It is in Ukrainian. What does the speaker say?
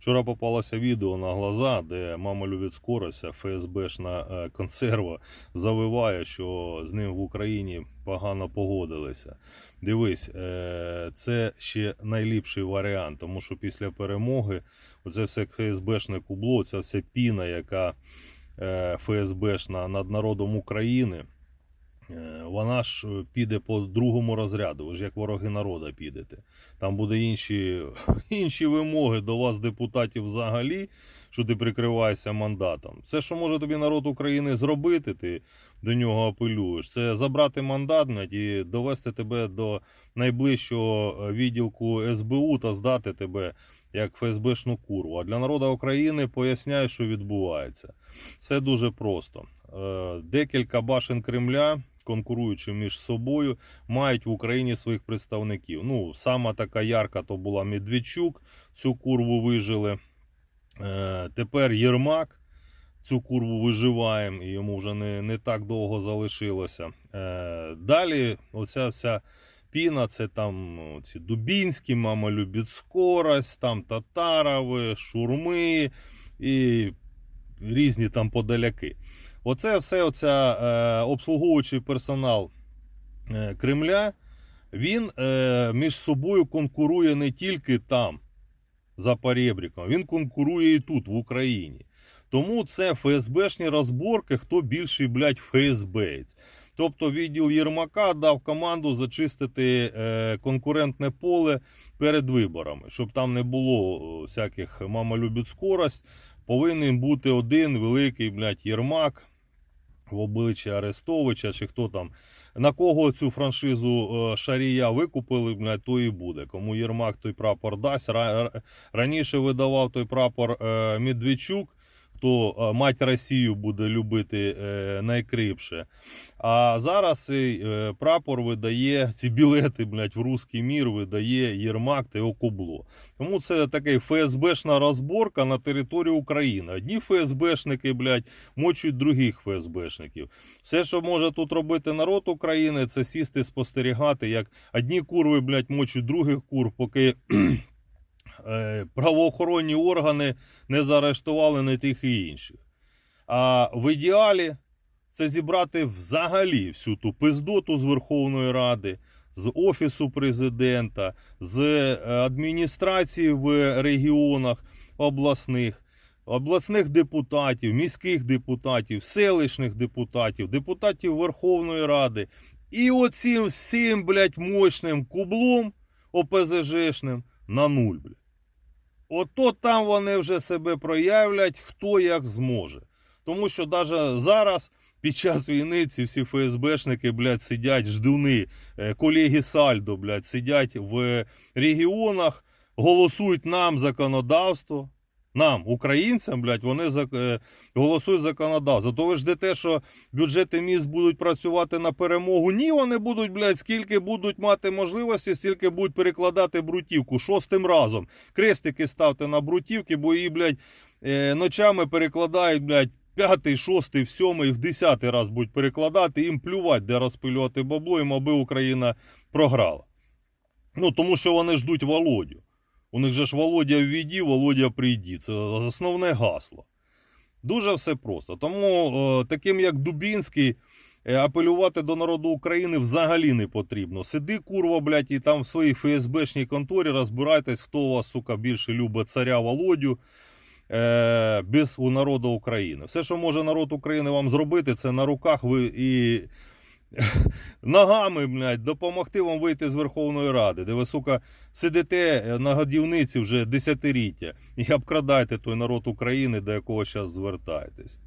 Вчора попалося відео на глаза, де мама любить скорося, ФСБшна е, консерва завиває, що з ним в Україні погано погодилися. Дивись, е, це ще найліпший варіант, тому що після перемоги оце все ФСБшне кубло, ця вся піна, яка е, ФСБшна над народом України. Е, Вона ж е, піде по другому розряду. Ви ж як вороги народа підете. Там буде інші, інші вимоги до вас, депутатів, взагалі, що ти прикриваєшся мандатом. Все, що може тобі народ України зробити, ти до нього апелюєш, це забрати мандат блядь, і довести тебе до найближчого е, відділку СБУ та здати тебе як ФСБшну курву. А для народу України поясняю, що відбувається. Все дуже просто. Декілька башен Кремля, конкуруючи між собою, мають в Україні своїх представників. Ну, сама така ярка то була Медведчук, цю курву вижили. Е, Тепер Єрмак. Цю курву виживаємо, і йому вже не, не так довго залишилося. Е, далі, оця вся піна, це там ну, ці Дубінські, мама любить скорость, там Татарови, Шурми і різні там подаляки. Оце все оця е, обслуговуючий персонал е, Кремля, він е, між собою конкурує не тільки там, за перебріком, він конкурує і тут, в Україні. Тому це ФСБшні розборки, хто більший, блядь, ФСБець. Тобто відділ Єрмака дав команду зачистити е, конкурентне поле перед виборами, щоб там не було всяких мама любить скорость. Повинен бути один великий, блядь, Єрмак в обличчя Арестовича, чи хто там. На кого цю франшизу е, Шарія викупили, блядь, то і буде. Кому Єрмак той прапор дасть. Ра- Раніше видавав той прапор е, Медведчук, хто е, мать Росію буде любити е, найкріпше. А зараз е, прапор видає, ці білети, блядь, в русський мір видає Єрмак та його кубло. Тому це така ФСБшна розборка на території України. Одні ФСБшники, блядь, мочуть других ФСБшників. Все, що може тут робити народ України, це сісти спостерігати, як одні курви, блядь, мочуть других курв, поки правоохоронні органи не заарештували не тих і інших. А в ідеалі це зібрати взагалі всю ту пиздоту з Верховної Ради, з Офісу президента, з е, адміністрації в регіонах обласних, обласних депутатів, міських депутатів, селищних депутатів, депутатів Верховної Ради. І оцим всім, блядь, мощним кублом ОПЗЖшним на нуль, блядь. Ото там вони вже себе проявлять, хто як зможе. Тому що навіть зараз, під час війни, ці всі ФСБшники, блядь, сидять, ждуни, е, колеги Сальдо, блядь, сидять в регіонах, голосують нам законодавство. Нам, українцям, блядь, вони за, е, голосують законодавство. То ви ждете, що бюджети міст будуть працювати на перемогу. Ні, вони будуть, блядь, скільки будуть мати можливості, стільки будуть перекладати брутівку шостим разом. Крестики ставте на брутівки, бо її, блядь, е, ночами перекладають, блядь, п'ятий, шостий, сьомий, в десятий раз будуть перекладати, їм плювати, де розпилювати бабло, їм аби Україна програла. Ну, тому що вони ждуть Володю. У них же ж Володя ввіді, Володя прийді. Це основне гасло. Дуже все просто. Тому е, таким як Дубінський. е, Апелювати до народу України взагалі не потрібно. Сиди, курва, блядь, і там в своїй ФСБшній конторі розбирайтесь, хто у вас, сука, більше любить царя Володю е, без у народу України. Все, що може народ України вам зробити, це на руках ви і ногами, блядь, допомогти вам вийти з Верховної Ради, де ви, сука, сидите е, на годівниці вже десятиріття і обкрадаєте той народ України, до якого зараз звертаєтесь.